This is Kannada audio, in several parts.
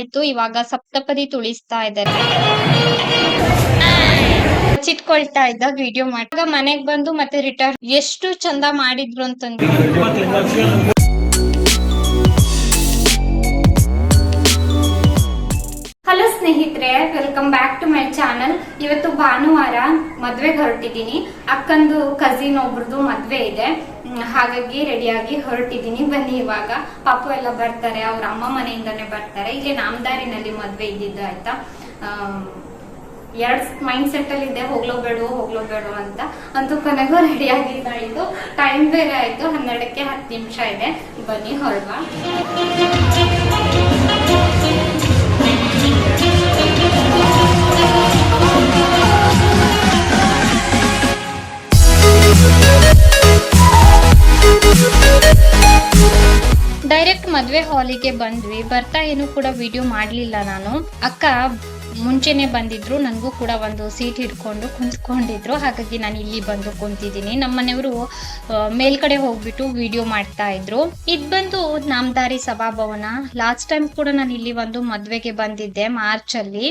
ಆಯ್ತು. ಇವಾಗ ಸಪ್ತಪದಿ ತುಳಿಸ್ತಾ ಇದ್ದಾರೆ. ಚಿಟ್ಕೊಳ್ತಾ ಇದ್ದ ವಿಡಿಯೋ ಮಾಡಿ. ಮನೆಗ್ ಬಂದು ಮತ್ತೆ ರಿಟರ್ನ್ ಎಷ್ಟು ಚಂದ ಮಾಡಿದ್ರು ಅಂತಂದ್ರೆ. ಹಲೋ ಸ್ನೇಹಿತರೆ welcome back to my channel ಇವತ್ತು ಭಾನುವಾರ ಮದ್ವೆಗೆ ಹೊರಟಿದ್ದೀನಿ. ಅಕ್ಕಂದು ಕಸಿನ್ ಒಬ್ರದ್ದು ಮದ್ವೆ ಇದೆ. ಹಾಗಾಗಿ ರೆಡಿಯಾಗಿ ಹೊರಟಿದ್ದೀನಿ. ಬನ್ನಿ ಇವಾಗ. ಪಾಪು ಎಲ್ಲ ಬರ್ತಾರೆ, ಅವ್ರ ಅಮ್ಮ ಮನೆಯಿಂದಾನೆ ಬರ್ತಾರೆ. ಇಲ್ಲಿ ನಾಮದಾರಿನಲ್ಲಿ ಮದ್ವೆ ಇದ್ದಿದ್ದು ಆಯ್ತಾ? ಎರಡ್ ಮೈಂಡ್ ಸೆಟ್ ಅಲ್ಲಿ ಇದೆ. ಹೋಗ್ಲೋ ಬೇಡು ಹೋಗ್ಲೋ ಬೇಡ ಅಂತ. ಅಂತೂ ಕೊನೆಗೂ ರೆಡಿ ಆಗಿದ್ದಾಯ್ತು ಟೈಮ್ ಬೇರೆ ಆಯ್ತು. ಹನ್ನೆರಡಕ್ಕೆ ಹತ್ತು ನಿಮಿಷ ಇದೆ. ಬನ್ನಿ, ಹೊರಡುವ. ಡೈರೆಕ್ಟ್ ಮದ್ವೆ ಹಾಲಿಗೆ ಬಂದ್ವಿ. ಬರ್ತಾ ಏನು ಕೂಡ ವಿಡಿಯೋ ಮಾಡ್ಲಿಲ್ಲ ನಾನು. ಅಕ್ಕ ಮುಂಚೆನೆ ಬಂದಿದ್ರು. ನನಗೂ ಕೂಡ ಒಂದು ಸೀಟ್ ಹಿಡ್ಕೊಂಡು ಕುಂತ್ಕೊಂಡಿದ್ರು. ಹಾಗಾಗಿ ನಾನು ಇಲ್ಲಿ ಬಂದು ಕುಂತಿದ್ದೀನಿ. ನಮ್ಮ ಮನೆಯವರು ಮೇಲ್ಗಡೆ ಹೋಗ್ಬಿಟ್ಟು ವಿಡಿಯೋ ಮಾಡ್ತಾ ಇದ್ರು. ಇದ್ ಬಂದು ನಾಮದಾರಿ ಸಭಾಭವನ. ಲಾಸ್ಟ್ ಟೈಮ್ ಕೂಡ ನಾನು ಇಲ್ಲಿ ಒಂದು ಮದ್ವೆಗೆ ಬಂದಿದ್ದೆ ಮಾರ್ಚ್ ಅಲ್ಲಿ.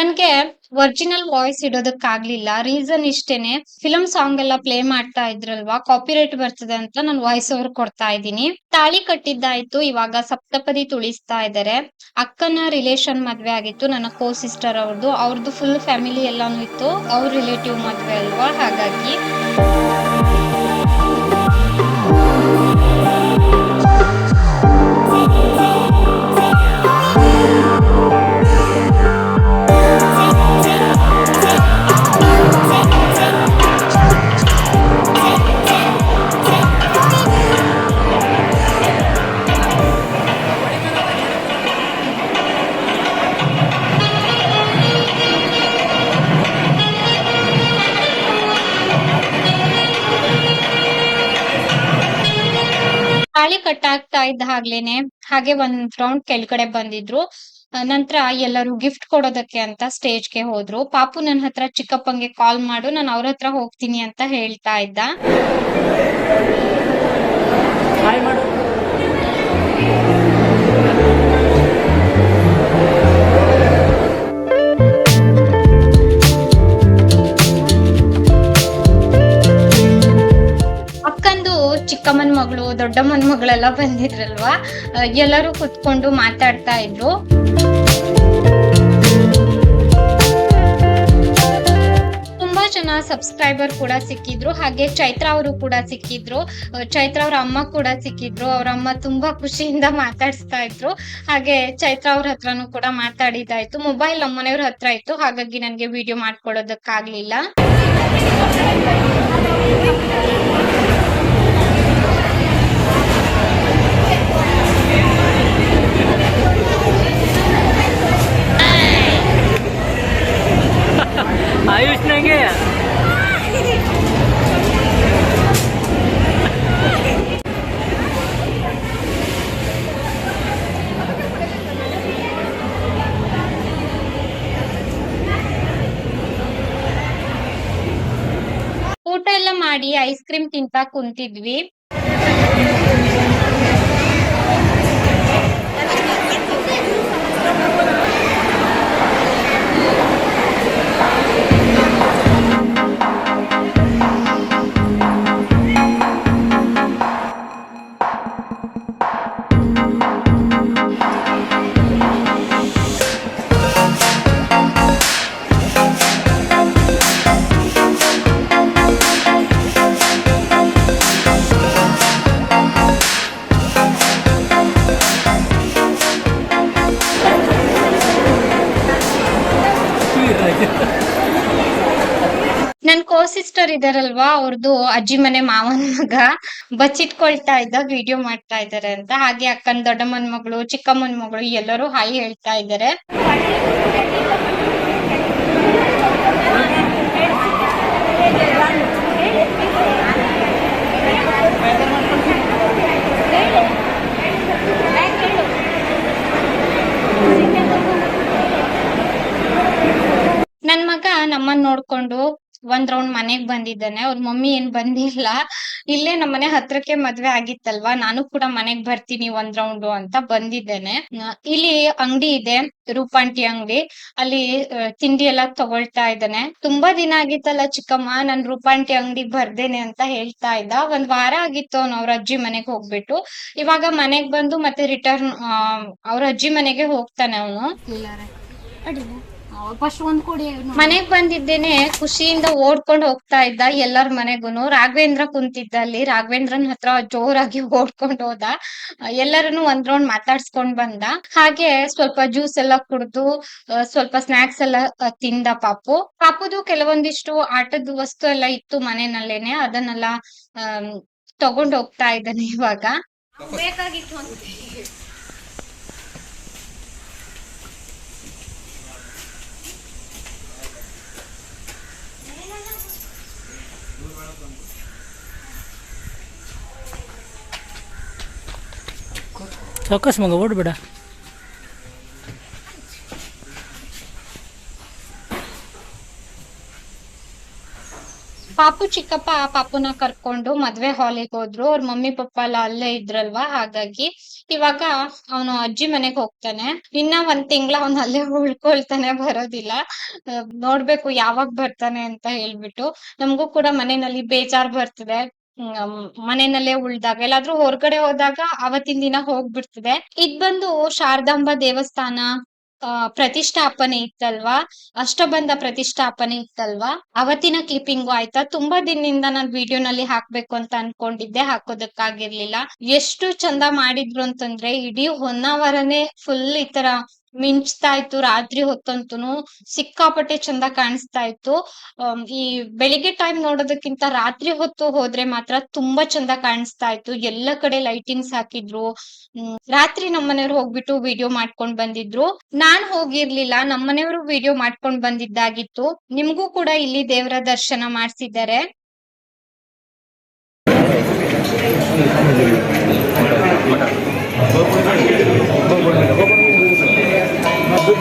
ನನ್ಗೆ ಒರಿಜಿನಲ್ ವಾಯ್ಸ್ ಇಡೋದಕ್ಕಾಗ್ಲಿಲ್ಲ. ರೀಸನ್ ಇಷ್ಟೇನೆ. ಫಿಲಂ ಸಾಂಗ್ ಎಲ್ಲ ಪ್ಲೇ ಮಾಡ್ತಾ ಇದ್ರಲ್ವಾ? ಕಾಪಿ ರೈಟ್ ಬರ್ತದೆ ಅಂತ ನಾನು ವಾಯ್ಸ್ ಓವರ್ ಕೊಡ್ತಾ ಇದ್ದೀನಿ. ತಾಳಿ ಕಟ್ಟಿದ್ದಾಯ್ತು. ಇವಾಗ ಸಪ್ತಪದಿ ತುಳಿಸ್ತಾ ಇದ್ದಾರೆ ಅಕ್ಕನ ರಿಲೇಶನ್ ಮದ್ವೆ ಆಗಿತ್ತು. ನನ್ನ ಕೋ ಸಿಸ್ಟರ್ ಅವ್ರದ್ದು ಅವ್ರದ್ದು ಫುಲ್ ಫ್ಯಾಮಿಲಿ ಎಲ್ಲಾನು ಇತ್ತು. ಅವ್ರ ರಿಲೇಟಿವ್ ಮದ್ವೆ ಅಲ್ವಾ? ಹಾಗಾಗಿ. ತಾಳಿ ಆಗ್ತಾ ಇದ್ದ ಹಾಗ್ಲೇನೆ ಹಾಗೆ ಒಂದ್ ರೌಂಡ್ ಕೆಳಗಡೆ ಬಂದಿದ್ರು. ನಂತರ ಎಲ್ಲರೂ ಗಿಫ್ಟ್ ಕೊಡೋದಕ್ಕೆ ಅಂತ ಸ್ಟೇಜ್ಗೆ ಹೋದ್ರು. ಪಾಪು ನನ್ನ ಹತ್ರ ಚಿಕ್ಕಪ್ಪಂಗೆ ಕಾಲ್ ಮಾಡು, ನಾನು ಅವ್ರ ಹತ್ರ ಹೋಗ್ತೀನಿ ಅಂತ ಹೇಳ್ತಾ ಇದ್ದ. ಚಿಕ್ಕಮ್ಮನ್ ಮಗಳು ದೊಡ್ಡಮ್ಮನ ಮಗಳೆಲ್ಲ ಬಂದಿದ್ರಲ್ವಾ? ಎಲ್ಲರೂ ಕುತ್ಕೊಂಡು ಮಾತಾಡ್ತಾ ಇದ್ರು. ತುಂಬಾ ಜನ ಸಬ್ಸ್ಕ್ರೈಬರ್ ಕೂಡ ಸಿಕ್ಕಿದ್ರು, ಹಾಗೆ ಚೈತ್ರ ಅವರು ಕೂಡ ಸಿಕ್ಕಿದ್ರು. ಚೈತ್ರ ಅವ್ರ ಅಮ್ಮ ಕೂಡ ಸಿಕ್ಕಿದ್ರು, ಅವ್ರ ಅಮ್ಮ ತುಂಬಾ ಖುಷಿಯಿಂದ ಮಾತಾಡಿಸ್ತಾ ಇದ್ರು. ಹಾಗೆ ಚೈತ್ರ ಅವ್ರ ಹತ್ರನೂ ಕೂಡ ಮಾತಾಡಿದಾಯ್ತು ಮೊಬೈಲ್ ನಮ್ಮನೆಯವ್ರ ಹತ್ರ ಇತ್ತು, ಹಾಗಾಗಿ ನನ್ಗೆ ವಿಡಿಯೋ ಮಾಡ್ಕೊಡೋದಕ್ಕಾಗ್ಲಿಲ್ಲ. ಮಾಡಿ ಐಸ್ ಕ್ರೀಮ್ ತಿಂತಾ ಕುಂತಿದ್ವಿ. ನನ್ ಕೋ ಸಿಸ್ಟರ್ ಇದಾರಲ್ವಾ ಅವ್ರದ್ದು ಅಜ್ಜಿ ಮನೆ ಮಾವನ್ ಮಗ. ಬಚ್ಚಿಟ್ಕೊಳ್ತಾ ಇದ್ದ ವಿಡಿಯೋ ಮಾಡ್ತಾ ಇದ್ದಾರೆ ಅಂತ. ಹಾಗೆ ಅಕ್ಕನ್ ದೊಡ್ಡಮ್ಮನ್ ಮಗಳು, ಚಿಕ್ಕಮ್ಮನ ಮಗಳು ಎಲ್ಲರೂ ಹಾಯ್ ಹೇಳ್ತಾ ಇದಾರೆ ನನ್ ಮಗ ನಮ್ಮನ್ ನೋಡ್ಕೊಂಡು ಒಂದ್ ರೌಂಡ್ ಮನೆಗ್ ಬಂದಿದ್ದಾನೆ. ಅವ್ರ ಮಮ್ಮಿ ಏನ್ ಬಂದಿಲ್ಲ. ಇಲ್ಲೇ ನಮ್ಮನೆ ಹತ್ರಕ್ಕೆ ಮದ್ವೆ ಆಗಿತ್ತಲ್ವಾ? ನಾನು ಕೂಡ ಮನೆಗ್ ಬರ್ತೀನಿ ಒಂದ್ ರೌಂಡ್ ಅಂತ ಬಂದಿದ್ದೇನೆ. ಇಲ್ಲಿ ಅಂಗಡಿ ಇದೆ, ರೂಪಾಂಟಿ ಅಂಗಡಿ. ಅಲ್ಲಿ ತಿಂಡಿ ಎಲ್ಲ ತಗೊಳ್ತಾ ಇದ್ದಾನೆ. ತುಂಬಾ ದಿನ ಆಗಿತ್ತಲ್ಲ ಚಿಕ್ಕಮ್ಮ, ನಾನ್ ರೂಪಾಂಟಿ ಅಂಗಡಿ ಬರ್ದೇನೆ ಅಂತ ಹೇಳ್ತಾ ಇದ್ದ. ಒಂದ್ ವಾರ ಆಗಿತ್ತು ಅವ್ನ ಅವ್ರ ಅಜ್ಜಿ ಮನೆಗ್ ಹೋಗ್ಬಿಟ್ಟು. ಇವಾಗ ಮನೆಗ್ ಬಂದು ಮತ್ತೆ ರಿಟರ್ನ್ ಅವ್ರ ಅಜ್ಜಿ ಮನೆಗೆ ಹೋಗ್ತಾನೆ ಅವನು. ಫಸ್ಟ್ ಒಂದ್ ಕೊಡಿ ಮನೆಗ್ ಬಂದಿದ್ದೇನೆ ಖುಷಿಯಿಂದ ಓಡ್ಕೊಂಡ್ ಹೋಗ್ತಾ ಇದ್ದ ಎಲ್ಲರ ಮನೆಗೂನು. ರಾಘವೇಂದ್ರ ಕುಂತಿದ್ದ ಅಲ್ಲಿ. ರಾಘವೇಂದ್ರನ್ ಹತ್ರ ಜೋರಾಗಿ ಓಡ್ಕೊಂಡ್ ಹೋದ. ಎಲ್ಲರನ್ನು ಒಂದ್ ರೌಂಡ್ ಮಾತಾಡ್ಸ್ಕೊಂಡ್ ಬಂದ. ಹಾಗೆ ಸ್ವಲ್ಪ ಜ್ಯೂಸ್ ಎಲ್ಲ ಕುಡ್ದು ಸ್ವಲ್ಪ ಸ್ನಾಕ್ಸ್ ಎಲ್ಲ ತಿಂದ ಪಾಪು. ಪಾಪುದು ಕೆಲವೊಂದಿಷ್ಟು ಆಟದ ವಸ್ತು ಎಲ್ಲ ಇತ್ತು ಮನೆಯಲ್ಲೇನೆ ಅದನ್ನೆಲ್ಲ ಆ ತಗೊಂಡ್ ಹೋಗ್ತಾ ಇದ್ದಾನೆ ಇವಾಗ. ಬೇಕಾಗಿತ್ತು ಅಂತ. ಚೌಕಸ್ ಮಗ ಓಡ್ಬೇಡ ಪಾಪು ಚಿಕ್ಕಪ್ಪ, ಆ ಪಾಪುನ ಕರ್ಕೊಂಡು ಮದ್ವೆ ಹಾಲಿಗೆ ಹೋದ್ರು. ಅವ್ರ ಮಮ್ಮಿ, ಪಪ್ಪ ಎಲ್ಲ ಅಲ್ಲೇ ಇದ್ರಲ್ವಾ? ಹಾಗಾಗಿ ಇವಾಗ ಅವನು ಅಜ್ಜಿ ಮನೆಗ್ ಹೋಗ್ತಾನೆ. ಇನ್ನ ಒಂದ್ ತಿಂಗ್ಳ ಅವ್ನ ಅಲ್ಲೇ ಉಳ್ಕೊಳ್ತಾನೆ, ಬರೋದಿಲ್ಲ. ನೋಡ್ಬೇಕು ಯಾವಾಗ ಬರ್ತಾನೆ ಅಂತ ಹೇಳ್ಬಿಟ್ಟು. ನಮಗೂ ಕೂಡ ಮನೆಯಲ್ಲಿ ಬೇಜಾರ್ ಬರ್ತದೆ. ಹ್ಮ್, ಮನೆಯಲ್ಲೇ ಉಳ್ದಾಗ ಎಲ್ಲಾದ್ರೂ ಹೊರಗಡೆ ಹೋದಾಗ ಅವತ್ತಿನ ದಿನ ಹೋಗ್ಬಿಡ್ತದೆ. ಇದ್ ಬಂದು ಶಾರದಾಂಬ ದೇವಸ್ಥಾನ ಪ್ರತಿಷ್ಠಾಪನೆ ಇತ್ತಲ್ವಾ? ಅಷ್ಟಬಂಧ ಪ್ರತಿಷ್ಠಾಪನೆ ಇತ್ತಲ್ವಾ? ಅವತ್ತಿನ ಕ್ಲಿಪ್ಪಿಂಗು ಆಯ್ತಾ? ತುಂಬಾ ದಿನದಿಂದ ನಾನ್ ವಿಡಿಯೋನಲ್ಲಿ ಹಾಕ್ಬೇಕು ಅಂತ ಅನ್ಕೊಂಡಿದ್ದೆ ಹಾಕೋದಕ್ಕಾಗಿರ್ಲಿಲ್ಲ. ಎಷ್ಟು ಚಂದ ಮಾಡಿದ್ರು ಅಂತಂದ್ರೆ ಇಡೀ ಹೊನ್ನಾವರನೇ ಫುಲ್ ಈ ತರ ಮಿಂಚ್ತಾ ಇತ್ತು, ರಾತ್ರಿ ಹೊತ್ತಂತೂ ಸಿಕ್ಕಾಪಟ್ಟೆ ಚಂದ ಕಾಣಿಸ್ತಾ ಇತ್ತು. ಈ ಬೆಳಿಗ್ಗೆ ಟೈಮ್ ನೋಡೋದಕ್ಕಿಂತ ರಾತ್ರಿ ಹೊತ್ತು ಹೋದ್ರೆ ಮಾತ್ರ ತುಂಬಾ ಚಂದ ಕಾಣಿಸ್ತಾ ಇತ್ತು. ಎಲ್ಲ ಕಡೆ ಲೈಟಿಂಗ್ಸ್ ಹಾಕಿದ್ರು. ರಾತ್ರಿ ನಮ್ಮನೆಯವ್ರು ಹೋಗ್ಬಿಟ್ಟು ವಿಡಿಯೋ ಮಾಡ್ಕೊಂಡ್ ಬಂದಿದ್ರು. ನಾನ್ ಹೋಗಿರ್ಲಿಲ್ಲ ನಮ್ಮನೆಯವರು ವಿಡಿಯೋ ಮಾಡ್ಕೊಂಡ್ ಬಂದಿದ್ದಾಗಿತ್ತು. ನಿಮ್ಗೂ ಕೂಡ ಇಲ್ಲಿ ದೇವರ ದರ್ಶನ ಮಾಡ್ಸಿದ್ದಾರೆ.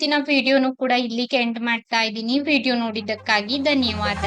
ಇವತ್ತಿನ ವಿಡಿಯೋನು ಕೂಡ ಇಲ್ಲಿಗೆ ಎಂಡ್ ಮಾಡ್ತಾ ಇದ್ದೀನಿ. ವಿಡಿಯೋ ನೋಡಿದ್ದಕ್ಕಾಗಿ ಧನ್ಯವಾದ.